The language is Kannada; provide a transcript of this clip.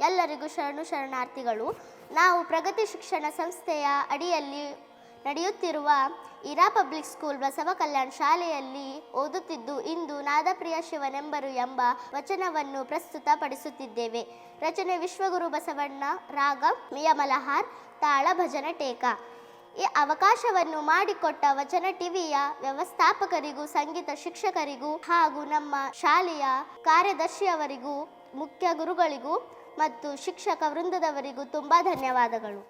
ಎಲ್ಲರಿಗೂ ಶರಣು ಶರಣಾರ್ಥಿಗಳು, ನಾವು ಪ್ರಗತಿ ಶಿಕ್ಷಣ ಸಂಸ್ಥೆಯ ಅಡಿಯಲ್ಲಿ ನಡೆಯುತ್ತಿರುವ ಇರಾ ಪಬ್ಲಿಕ್ ಸ್ಕೂಲ್ ಬಸವ ಕಲ್ಯಾಣ ಶಾಲೆಯಲ್ಲಿ ಓದುತ್ತಿದ್ದು, ಇಂದು ನಾದಪ್ರಿಯ ಶಿವನೆಂಬರು ಎಂಬ ವಚನವನ್ನು ಪ್ರಸ್ತುತಪಡಿಸುತ್ತಿದ್ದೇವೆ. ರಚನೆ ವಿಶ್ವಗುರು ಬಸವಣ್ಣ ರಾಗ, ಮಿಯಮಲಹಾರ್ ತಾಳ ಭಜನ ಟೇಕ. ಈ ಅವಕಾಶವನ್ನು ಮಾಡಿಕೊಟ್ಟ ವಚನ ಟಿವಿಯ ವ್ಯವಸ್ಥಾಪಕರಿಗೂ, ಸಂಗೀತ ಶಿಕ್ಷಕರಿಗೂ ಹಾಗೂ ನಮ್ಮ ಶಾಲೆಯ ಕಾರ್ಯದರ್ಶಿಯವರಿಗೂ ಮುಖ್ಯ ಗುರುಗಳಿಗೂ ಮತ್ತು ಶಿಕ್ಷಕ ವೃಂದದವರಿಗೂ ತುಂಬಾ ಧನ್ಯವಾದಗಳು.